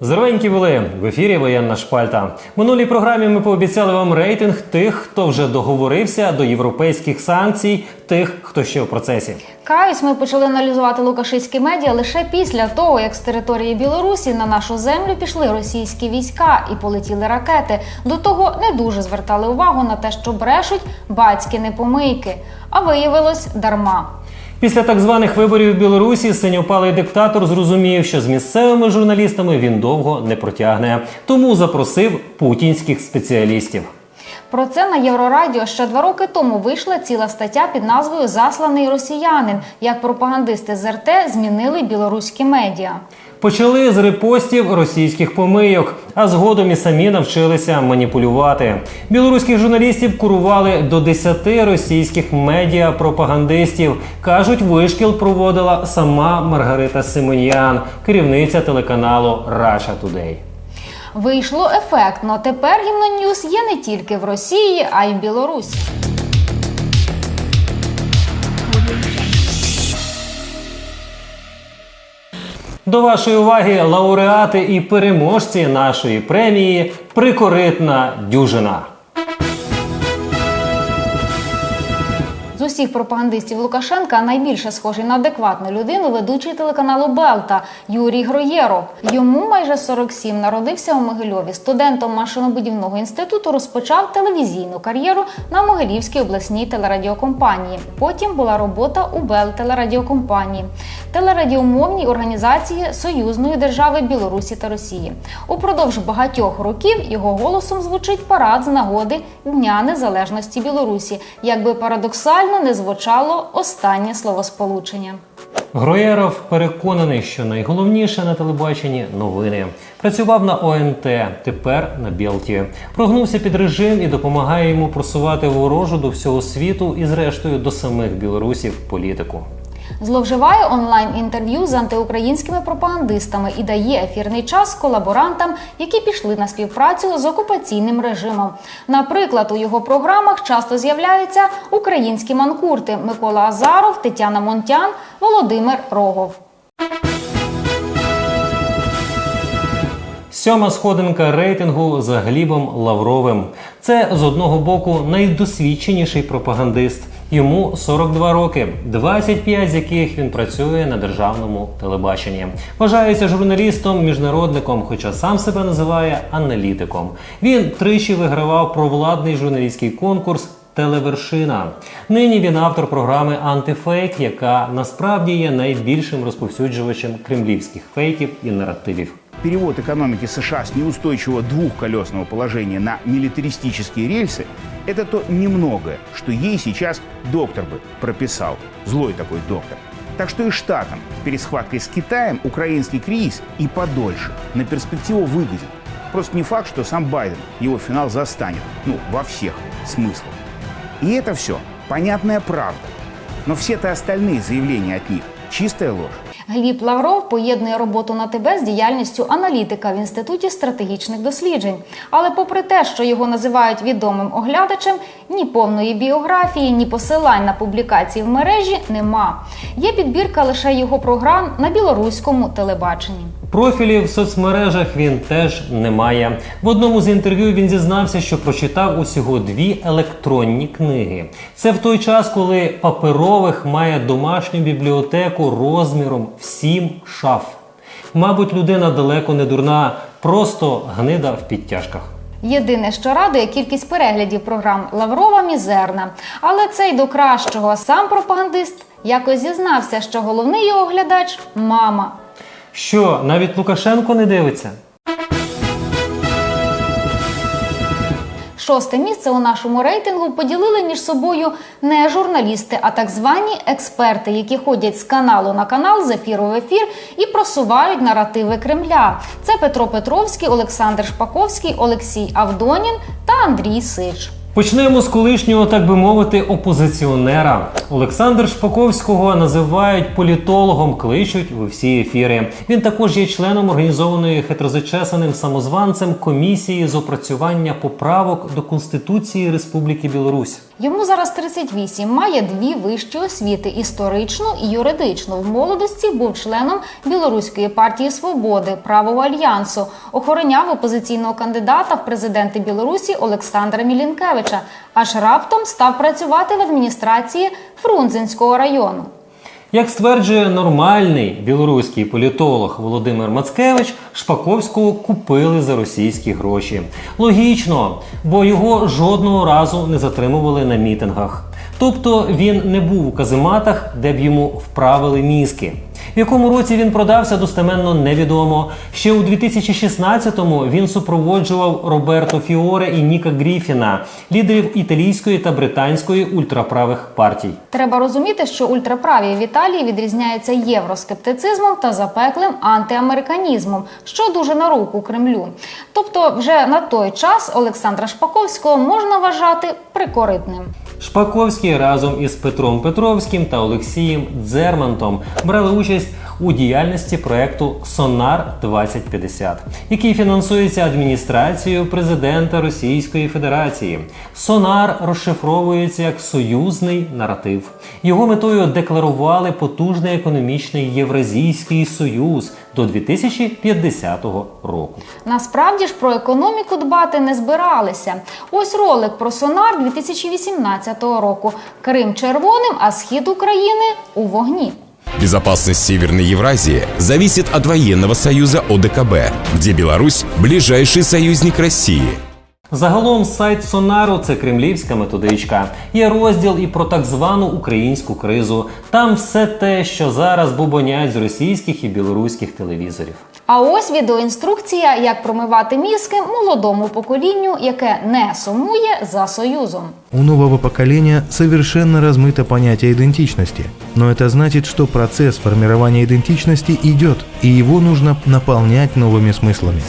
Здоровенькі були в ефірі Воєнна шпальта. Минулій програмі ми пообіцяли вам рейтинг тих, хто вже договорився до європейських санкцій, тих, хто ще в процесі. Каюсь, ми почали аналізувати лукашистські медіа лише після того, як з території Білорусі на нашу землю пішли російські війська і полетіли ракети. До того не дуже звертали увагу на те, що брешуть батьки не помийки, а виявилось дарма. Після так званих виборів в Білорусі синьопалий диктатор зрозумів, що з місцевими журналістами він довго не протягне, тому запросив путінських спеціалістів. Про це на Єврорадіо ще два роки тому вийшла ціла стаття під назвою Засланий росіянин, як пропагандисти з РТ змінили білоруські медіа. Почали з репостів російських помийок, а згодом і самі навчилися маніпулювати. Білоруських журналістів курували до 10 російських медіа-пропагандистів. кажуть, вишкіл проводила сама Маргарита Симоньян, керівниця телеканалу Russia Today. Вийшло ефектно. Тепер гімноньюз є не тільки в Росії, а й в Білорусі. До вашої уваги лауреати і переможці нашої премії Прикоритна дюжина. Усіх пропагандистів Лукашенка найбільше схожий на адекватну людину ведучий телеканалу Белта Юрій Гроєров. Йому майже 47, народився у Могильові. Студентом машинобудівного інституту розпочав телевізійну кар'єру на Могилівській обласній телерадіокомпанії. Потім була робота у Бел телерадіокомпанії, телерадіомовній організації Союзної держави Білорусі та Росії. Упродовж багатьох років його голосом звучить парад з нагоди Дня Незалежності Білорусі. Якби парадоксально не звучало останнє словосполучення. Гроєров переконаний, що найголовніше на телебаченні новини. Працював на ОНТ, тепер на Білті. Прогнувся під режим і допомагає йому просувати ворожу до всього світу і, зрештою, до самих білорусів політику. Зловживає онлайн-інтерв'ю з антиукраїнськими пропагандистами і дає ефірний час колаборантам, які пішли на співпрацю з окупаційним режимом. Наприклад, у його програмах часто з'являються українські манкурти Микола Азаров, Тетяна Монтян, Володимир Рогов. Сьома сходинка рейтингу за Глібом Лавровим. Це з одного боку найдосвідченіший пропагандист. Йому 42 роки, 25 з яких він працює на державному телебаченні. Вважається журналістом, міжнародником, хоча сам себе називає аналітиком. Він тричі вигравав провладний журналістський конкурс. Телевершина. Нині він автор програми Антифейк, яка насправді є найбільшим розповсюджувачем кремлівських фейків і наративів. Перевод экономики США с неустойчивого двухколесного положения на милитаристические рельсы – это то немногое, что ей сейчас доктор бы прописал. Злой такой доктор. Так что и штатам перед схваткой с Китаем украинский кризис и подольше на перспективу выгоден. Просто не факт, что сам Байден его финал застанет. Ну, во всех смыслах. И это все понятная правда. Но все-то остальные заявления от них – чистая ложь. Гліб Лавров поєднує роботу на ТБ з діяльністю аналітика в інституті стратегічних досліджень. Але, попри те, що його називають відомим оглядачем, ні повної біографії, ні посилань на публікації в мережі нема. Є підбірка лише його програм на білоруському телебаченні. Профілів в соцмережах він теж не має. В одному з інтерв'ю він зізнався, що прочитав усього дві електронні книги. Це в той час, коли паперових має домашню бібліотеку розміром в сім шаф. Мабуть, людина далеко не дурна, просто гнида в підтяжках. Єдине, що радує, кількість переглядів програм Лаврова мізерна. Але це й до кращого. Сам пропагандист якось зізнався, що головний його глядач мама. Що, навіть Лукашенко не дивиться? Шосте місце у нашому рейтингу поділили між собою не журналісти, а так звані експерти, які ходять з каналу на канал, з ефіру в ефір і просувають наративи Кремля. Це Петро Петровський, Олександр Шпаковський, Олексій Авдонін та Андрій Сич. Почнемо з колишнього, так би мовити, опозиціонера. Олександр Шпаковського називають політологом, кличуть в усі ефіри. Він також є членом організованої хитрозачесаним самозванцем комісії з опрацювання поправок до Конституції Республіки Білорусь. Йому зараз 38, має дві вищі освіти історичну і юридичну. В молодості був членом Білоруської партії свободи, правого альянсу, охороняв опозиційного кандидата в президенти Білорусі Олександра Мілінкевича. Аж раптом став працювати в адміністрації Фрунзенського району. Як стверджує нормальний білоруський політолог Володимир Мацкевич, Шпаковського купили за російські гроші. Логічно, бо його жодного разу не затримували на мітингах. Тобто він не був у казематах, де б йому вправили мізки. В якому році він продався, достеменно невідомо. Ще у 2016-му він супроводжував Роберто Фіоре і Ніка Гріфіна, лідерів італійської та британської ультраправих партій. Треба розуміти, що ультраправі в Італії відрізняються євроскептицизмом та запеклим антиамериканізмом, що дуже на руку Кремлю. Тобто, вже на той час Олександра Шпаковського можна вважати прикоритним. Шпаковський разом із Петром Петровським та Олексієм Дзермантом брали участь у діяльності проекту Сонар 2050, який фінансується адміністрацією президента Російської Федерації. Сонар розшифровується як союзний наратив. Його метою декларували потужний економічний Євразійський союз до 2050 року. Насправді ж про економіку дбати не збиралися. Ось ролик про сонар 2018 року. Крим червоним, а схід України у вогні. Безопасность Северной Евразии зависит от военного союза ОДКБ, где Беларусь – ближайший союзник России. Загалом сайт Сонару це кремлівська методичка. Є розділ і про так звану українську кризу. Там все те, що зараз бубонять з російських і білоруських телевізорів. А ось відеоінструкція, як промивати мізки молодому поколінню, яке не сумує за союзом. У нового поколения совершенно размыто понятие идентичности. Но это значит, что процесс формирования идентичности идет, и его нужно наполнять новыми смыслами.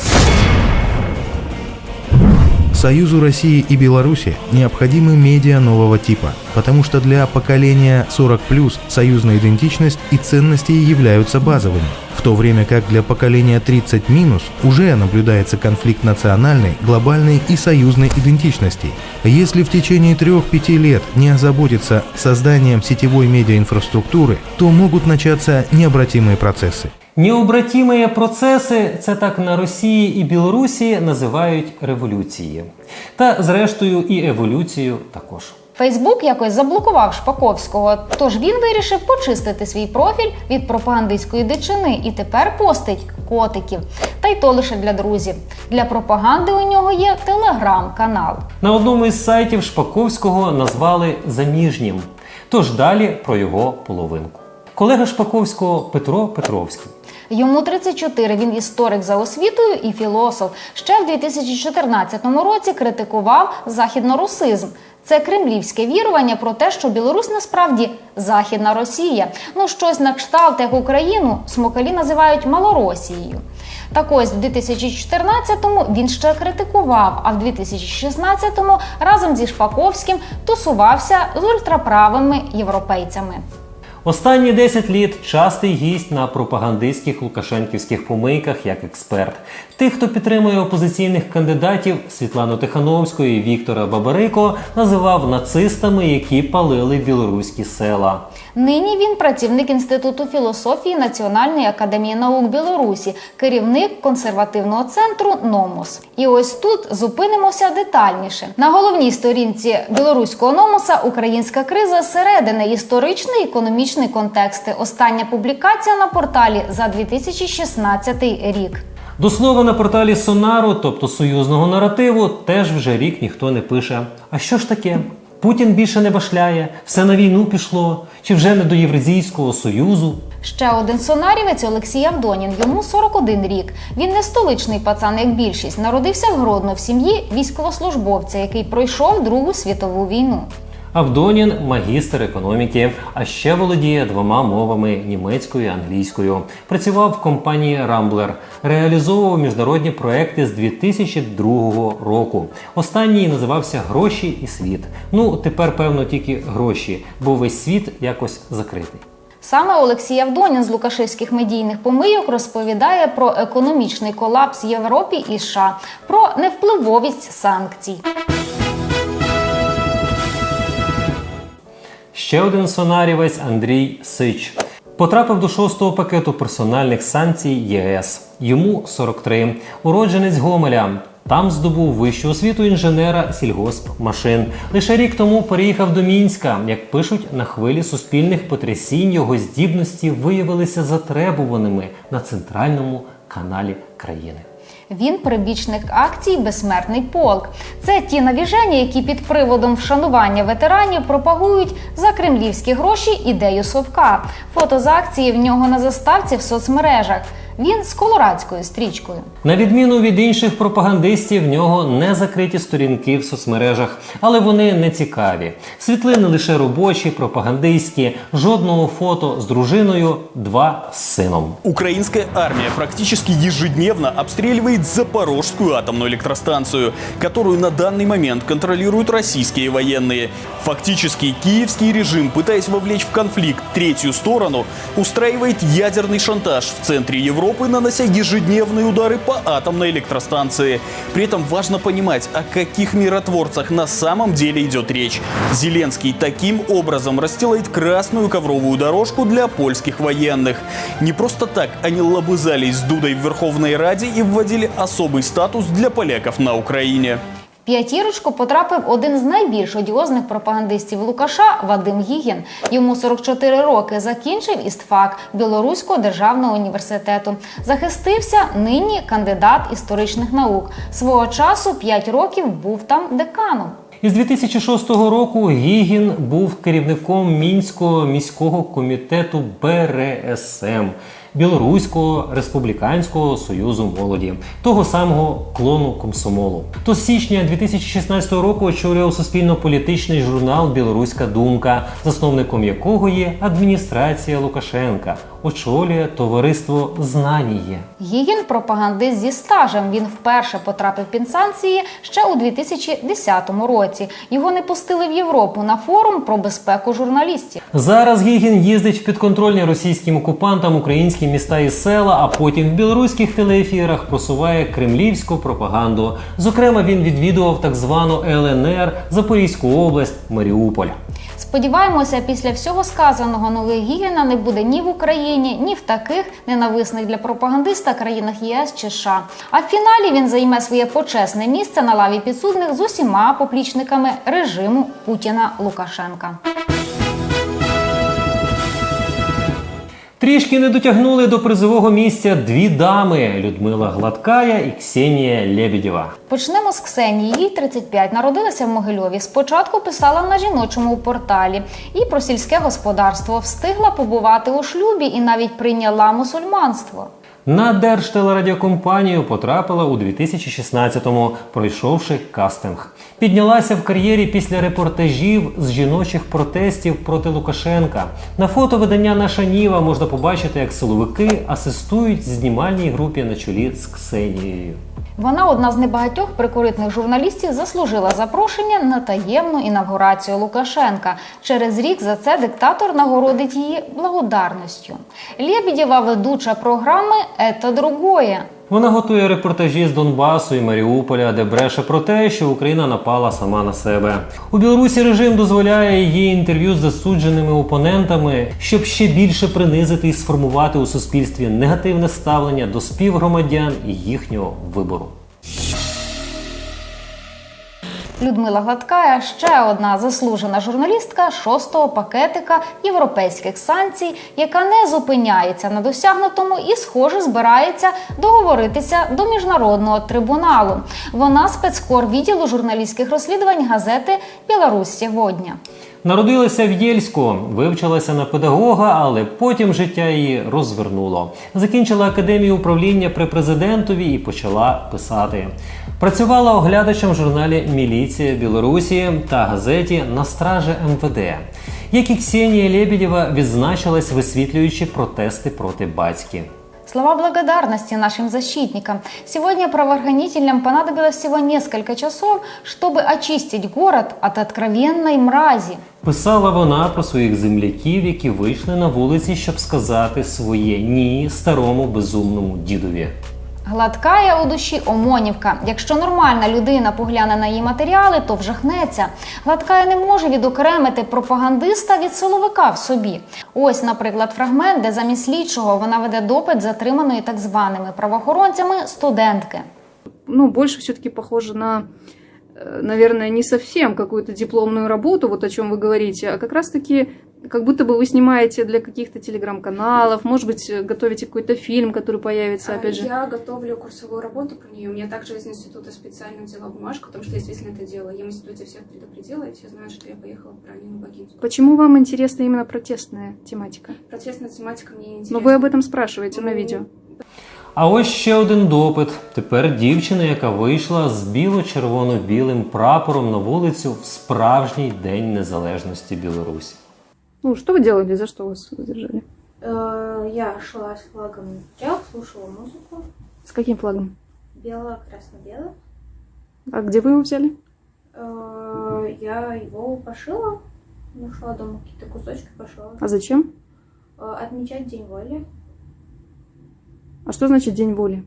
Союзу России и Беларуси необходимы медиа нового типа, потому что для поколения 40+, союзная идентичность и ценности являются базовыми, в то время как для поколения 30- уже наблюдается конфликт национальной, глобальной и союзной идентичностей. Если в течение 3-5 лет не озаботиться созданием сетевой медиаинфраструктуры, то могут начаться необратимые процессы. Необратімі процеси це так на Росії і Білорусі називають революції. Та зрештою і еволюцію також. Фейсбук якось заблокував Шпаковського, тож він вирішив почистити свій профіль від пропагандистської дичини і тепер постить котиків. Та й то лише для друзів. Для пропаганди у нього є телеграм-канал. На одному із сайтів Шпаковського назвали заміжнім. Тож далі про його половинку. Колега Шпаковського Петро Петровський. Йому 34, він історик за освітою і філософ. Ще в 2014 році критикував західнорусизм. Це кремлівське вірування про те, що Білорусь насправді західна Росія. Ну щось на кшталт, як Україну, смокалі називають Малоросією. Так ось в 2014-му він ще критикував, а в 2016-му разом зі Шпаковським тусувався з ультраправими європейцями. Останні 10 літ частий гість на пропагандистських лукашенківських помийках як експерт. Тих, хто підтримує опозиційних кандидатів Світлану Тихановську і Віктора Бабарико, називав нацистами, які палили білоруські села. Нині він працівник Інституту філософії Національної академії наук Білорусі, керівник консервативного центру Номос. І ось тут зупинимося детальніше. На головній сторінці білоруського номоса Українська криза зсередини історичний економічний контексти. Остання публікація на порталі за 2016 рік. До слова, на порталі Сонару, тобто союзного наративу, теж вже рік ніхто не пише. А що ж таке? Путін більше не башляє, все на війну пішло, чи вже не до Євразійського союзу? Ще один сонарівець Олексій Авдонін. Йому 41 рік. Він не столичний пацан, як більшість. Народився в Гродно в сім'ї військовослужбовця, який пройшов Другу світову війну. Авдонін магістр економіки, а ще володіє двома мовами німецькою і англійською. Працював в компанії Рамблер, реалізовував міжнародні проекти з 2002 року. Останній називався Гроші і світ. Ну тепер певно тільки гроші, бо весь світ якось закритий. Саме Олексій Авдонін з лукашевських медійних помийок розповідає про економічний колапс Європі і США, про невпливовість санкцій. Ще один сонарівець Андрій Сич потрапив до шостого пакету персональних санкцій ЄС. Йому 43. Уродженець Гомеля. Там здобув вищу освіту інженера сільгоспмашин. Лише рік тому переїхав до Мінська. Як пишуть, на хвилі суспільних потрясінь його здібності виявилися затребуваними на центральному каналі країни. Він прибічник акцій Безсмертний полк. Це ті навіження, які під приводом вшанування ветеранів пропагують за кремлівські гроші ідею совка. Фото з акції в нього на заставці в соцмережах. Він з колорадською стрічкою. На відміну від інших пропагандистів, в нього не закриті сторінки в соцмережах, але вони не цікаві. Світлини лише робочі, пропагандистські, жодного фото з дружиною, два з сином. Украинская армия практически ежедневно обстреливает Запорожскую атомную электростанцию, которую на данный момент контролируют российские военные. Фактически киевский режим, пытаясь вовлечь в конфликт третью сторону, устраивает ядерный шантаж в центре Европы, нанося ежедневные удары по атомной электростанции. При этом важно понимать, о каких миротворцах на самом деле идет речь. Зеленский таким образом расстилает красную ковровую дорожку для польских военных. Не просто так они лобызались с Дудой в Верховной Раде и вводили особый статус для поляков на Украине. П'ятірочку потрапив один з найбільш одіозних пропагандистів Лукаша Вадим Гігін. Йому 44 роки. Закінчив істфак Білоруського державного університету. Захистився нині кандидат історичних наук. Свого часу 5 років був там деканом. Із 2006 року Гігін був керівником Мінського міського комітету БРСМ Білоруського республіканського союзу молоді, того самого клону комсомолу. То з січня 2016 року очолював суспільно-політичний журнал Білоруська думка, засновником якого є адміністрація Лукашенка. Очолює товариство Знаніє. Гігін пропагандист зі стажем. Він вперше потрапив під санкції ще у 2010 році. Його не пустили в Європу на форум про безпеку журналістів. Зараз Гігін їздить в підконтрольні російським окупантам українські міста і села, а потім в білоруських телеефірах просуває кремлівську пропаганду. Зокрема, він відвідував так звану ЛНР, Запорізьку область, Маріуполь. Сподіваємося, після всього сказаного нових Гігіна не буде ні в Україні, ні в таких ненависних для пропагандиста країнах ЄС чи США. А в фіналі він займе своє почесне місце на лаві підсудних з усіма поплічниками режиму Путіна Лукашенка. Трішки не дотягнули до призового місця дві дами Людмила Гладкая і Ксенія Лебедєва. Почнемо з Ксенії. Їй 35, народилася в Могильові. Спочатку писала на жіночому порталі і про сільське господарство. Встигла побувати у шлюбі і навіть прийняла мусульманство. На Держтелерадіокомпанію потрапила у 2016-му, пройшовши кастинг. Піднялася в кар'єрі після репортажів з жіночих протестів проти Лукашенка. На фото видання Наша Ніва можна побачити, як силовики асистують знімальній групі на чолі з Ксенією. Вона одна з небагатьох прикоритних журналістів заслужила запрошення на таємну інавгурацію Лукашенка. Через рік за це диктатор нагородить її благодарністю. Лєбідєва ведуча програми «Ето другое». Вона готує репортажі з Донбасу і Маріуполя, де бреше про те, що Україна напала сама на себе. У Білорусі режим дозволяє її інтерв'ю з засудженими опонентами, щоб ще більше принизити і сформувати у суспільстві негативне ставлення до співгромадян і їхнього вибору. Людмила Гладкая ще одна заслужена журналістка шостого пакетика європейських санкцій, яка не зупиняється на досягнутому і, схоже, збирається договоритися до міжнародного трибуналу. Вона спецкор відділу журналістських розслідувань газети Білорусь сьогодні. Народилася в Єльську, вивчилася на педагога, але потім життя її розвернуло. Закінчила академію управління при президентові і почала писати. Працювала оглядачем в журналі Міліція Білорусі та газеті На стражі МВД. Як і Ксенія Лебедєва відзначилась, висвітлюючи протести проти батьки. Слова благодарности нашим защитникам. Сегодня правоохранителям понадобилось всего несколько часов, чтобы очистить город от откровенной мрази. Писала вона про своїх земляків, які вийшли на вулиці, щоб сказати своє ні старому безумному дідові. Гладкая у душі Омонівка. Якщо нормальна людина погляне на її матеріали, то вжахнеться. Гладкая не може відокремити пропагандиста від силовика в собі. Ось, наприклад, фрагмент, де замість слідчого вона веде допит затриманої так званими правоохоронцями студентки. ну, больше все-таки похоже на, э, наверное, не совсем какую-то дипломную работу, вот о чем вы говорите, а как раз-таки как будто бы вы снимаете для каких-то телеграм-каналов, может быть, э, готовите какой-то фильм, который появится, опять же. Я готовлю курсовую работу про нее. У меня также из института специально взяла бумажку, потому что я действительно это делала. Я в институте всех предупредила, и все знают, что я поехала про Алину Богинскую. Почему вам интересна именно протестная тематика? Протестная тематика мне не Но интересна. вы об этом спрашиваете на Ну, видео. А ось ще один допит. Тепер дівчина, яка вийшла з біло-червоно-білим прапором на вулицю в справжній день незалежності Білорусі. Ну, что вы делали, за что вас задержали? Э, Я шла с флагом руках, слушала музыку. С каким флагом? Бело-красно-бело. А где вы его взяли? Э, Я его пошила. Нашла дома какие-то кусочки, пошила. А зачем? Э, Отмечать День воли. А что значит День воли?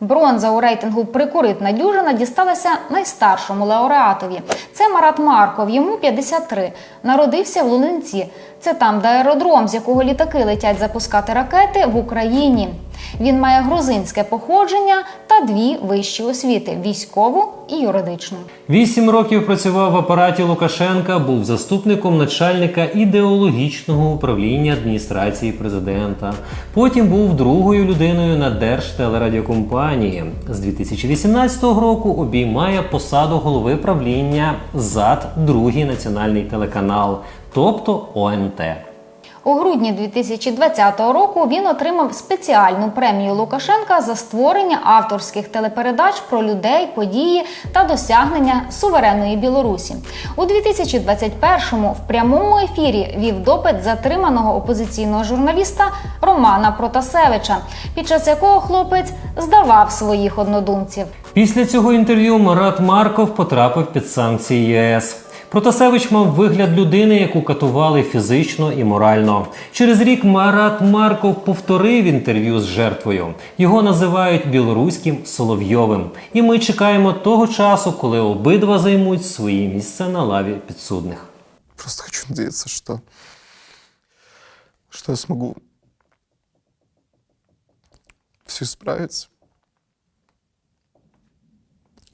Бронза у рейтингу Прикуритна дюжина дісталася найстаршому лауреатові. Це Марат Марков, йому 53. Народився в Лунинці. Це там, де аеродром, з якого літаки летять запускати ракети в Україні. Він має грузинське походження та дві вищі освіти військову і юридичну. Вісім років працював в апараті Лукашенка, був заступником начальника ідеологічного управління адміністрації президента. Потім був другою людиною на Держтелерадіокомпанії. З 2018 року обіймає посаду голови правління ЗАД, другий національний телеканал, тобто ОНТ. У грудні 2020 року він отримав спеціальну премію Лукашенка за створення авторських телепередач про людей, події та досягнення суверенної Білорусі. У 2021-му в прямому ефірі вів допит затриманого опозиційного журналіста Романа Протасевича, під час якого хлопець здавав своїх однодумців. Після цього інтерв'ю Марат Марков потрапив під санкції ЄС. Протасевич мав вигляд людини, яку катували фізично і морально. Через рік Марат Марков повторив інтерв'ю з жертвою. Його називають білоруським Соловйовим. І ми чекаємо того часу, коли обидва займуть свої місця на лаві підсудних. Просто хочу надеяться, что, что я смогу все исправить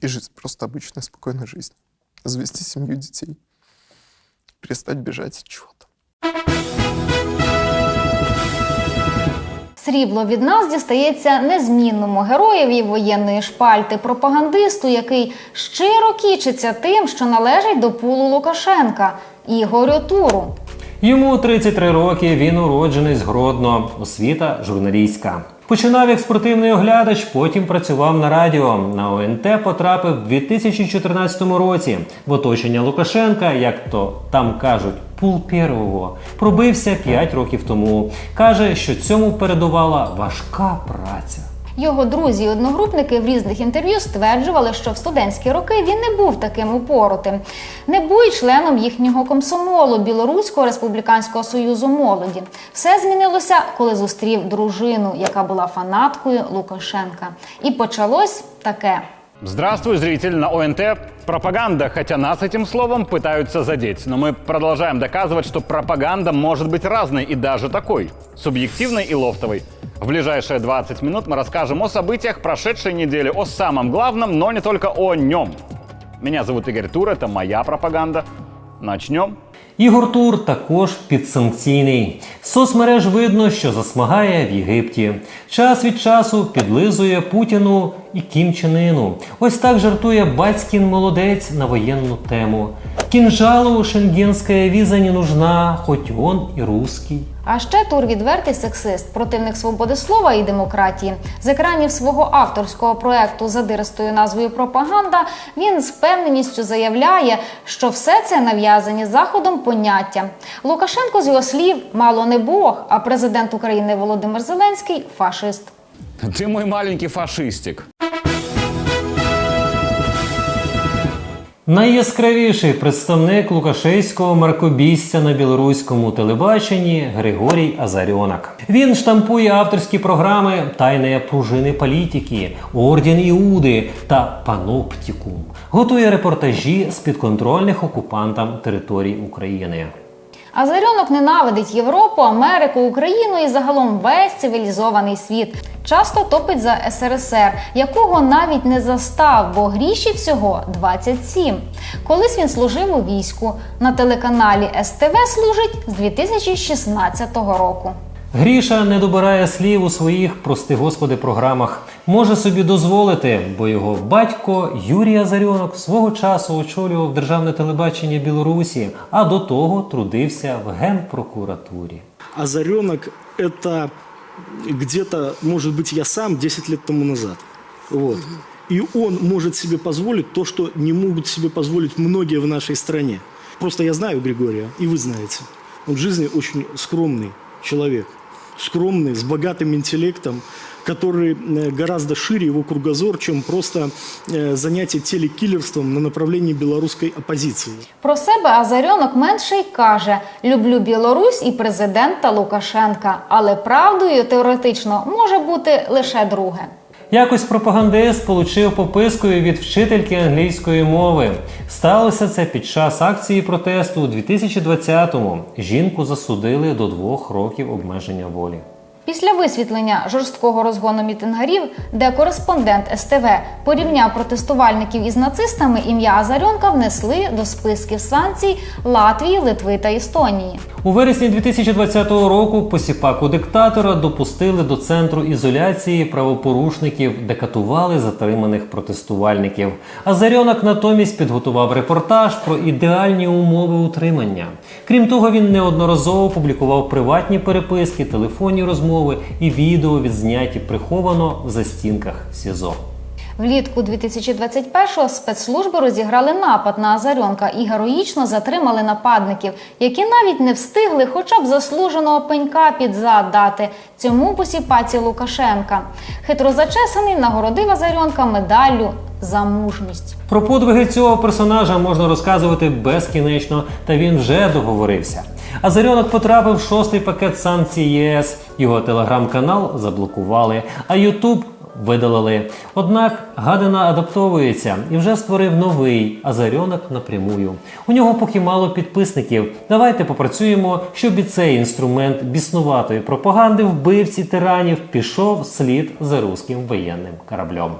и жить просто обычной, спокойной жизнью. Завести семью, детей. Перестать бежать от чего-то. Срібло від нас дістається незмінному героєві воєнної шпальти, пропагандисту, який щиро кічиться тим, що належить до пулу Лукашенка, Ігорю Туру. Йому 33 роки, він уроджений з Гродно, освіта журналістська. Починав як спортивний оглядач, потім працював на радіо. На ОНТ потрапив у 2014 році. В оточення Лукашенка, як то там кажуть, пул первого, пробився 5 років тому. Каже, що цьому передувала важка праця. Його друзі і одногрупники в різних інтерв'ю стверджували, що в студентські роки він не був таким упоротим. Не був і членом їхнього комсомолу Білоруського республіканського союзу молоді. Все змінилося, коли зустрів дружину, яка була фанаткою Лукашенка. І почалось таке. Здравствуй, зритель на ОНТ. Пропаганда, хотя нас этим словом пытаются задеть. Но мы продолжаем доказывать, что пропаганда может быть разной и даже такой. Субъективной и лофтовой. В ближайшие 20 минут мы расскажем о событиях прошедшей недели, о самом главном, но не только о нем. Меня зовут Игорь Тур, это моя пропаганда. Начнем. Ігор Тур також підсанкційний. З соцмереж видно, що засмагає в Єгипті. Час від часу підлизує Путіну і Кім. Ось так жартує батькін молодець на воєнну тему. Кінжалу шенгенська віза не нужна, хоч он і русський. А ще Тур відвертий сексист, противник свободи слова і демократії. З екранів свого авторського проекту за диристою назвою Пропаганда він з впевненістю заявляє, що все це нав'язані заходом поняття. Лукашенко з його слів мало не Бог, а президент України Володимир Зеленський фашист. Ты мой маленький фашистик. Найяскравіший представник лукашейського маркобістя на білоруському телебаченні Григорій Азарьонок. Він штампує авторські програми Тайної пружини політики, Орден Іуди та Паноптікум. Готує репортажі з підконтрольних окупантам територій України. Азарьонок ненавидить Європу, Америку, Україну і загалом весь цивілізований світ. Часто топить за СРСР, якого навіть не застав, бо гріші всього 27. Колись він служив у війську. На телеканалі СТВ служить з 2016 року. Гріша не добирає слів у своїх, прости господи, програмах. Може собі дозволити, бо його батько Юрій Азарьонок свого часу очолював державне телебачення Білорусі, а до того трудився в генпрокуратурі. Озаренок – это где-то, может быть, я сам 10 лет тому назад. Вот. И он может себе позволить то, что не могут себе позволить многие в нашей стране. Просто я знаю Григория, и вы знаете. Он в жизни очень скромный человек. Скромный, с богатым интеллектом, который э, гораздо шире его кругозор, чем просто э, занятие телекиллерством на направлении белорусской оппозиции. Про себе Азарьонок менше й каже: люблю Білорусь і президента Лукашенка, але правдою теоретично може бути лише друге. Якось пропагандист получив попискою від вчительки англійської мови. Сталося це під час акції протесту у 2020-му. Жінку засудили до двох років обмеження волі. Після висвітлення жорсткого розгону мітингарів, де кореспондент СТВ порівняв протестувальників із нацистами, ім'я Азарьонка внесли до списків санкцій Латвії, Литви та Естонії. У вересні 2020 року посіпаку диктатора допустили до центру ізоляції правопорушників, де катували затриманих протестувальників. Азарьонок натомість підготував репортаж про ідеальні умови утримання. Крім того, він неодноразово публікував приватні переписки, телефонні розмови і відео відзняті приховано в застінках СІЗО. Влітку 2021-го спецслужби розіграли напад на Азарьонка і героїчно затримали нападників, які навіть не встигли хоча б заслуженого пенька під зад дати цьому посіпаці Лукашенка. Хитро зачесаний нагородив Азарьонка медаллю за мужність. Про подвиги цього персонажа можна розказувати безкінечно, та він вже договорився. Азарьонок потрапив в шостий пакет санкцій ЄС. Його телеграм-канал заблокували, а Ютуб видалили. Однак гадина адаптовується і вже створив новий Азарьонок напрямую. У нього поки мало підписників. Давайте попрацюємо, щоб і цей інструмент біснуватої пропаганди вбивці тиранів пішов слід за руським воєнним кораблем.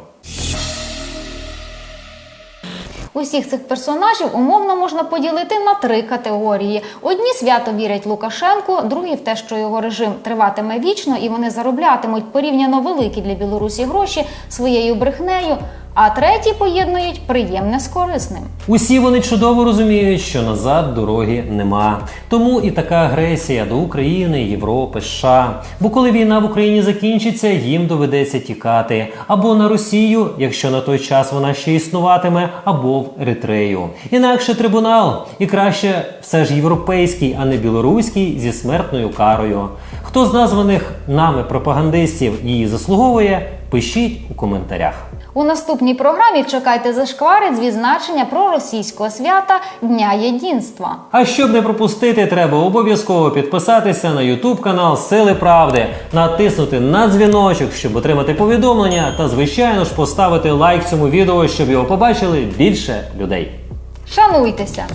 Усіх цих персонажів умовно можна поділити на три категорії: одні свято вірять Лукашенку, другі в те, що його режим триватиме вічно, і вони зароблятимуть порівняно великі для Білорусі гроші своєю брехнею. А треті поєднують приємне з корисним. Усі вони чудово розуміють, що назад дороги нема. Тому і така агресія до України, Європи, США. Бо коли війна в Україні закінчиться, їм доведеться тікати або на Росію, якщо на той час вона ще існуватиме, або в Еритрею. Інакше трибунал, і краще все ж європейський, а не білоруський зі смертною карою. Хто з названих нами пропагандистів її заслуговує, пишіть у коментарях. У наступній програмі чекайте зашквари з відзначення проросійського свята Дня Єдинства. А щоб не пропустити, треба обов'язково підписатися на YouTube канал Сили Правди, натиснути на дзвіночок, щоб отримати повідомлення, та звичайно ж поставити лайк цьому відео, щоб його побачили більше людей. Шануйтеся!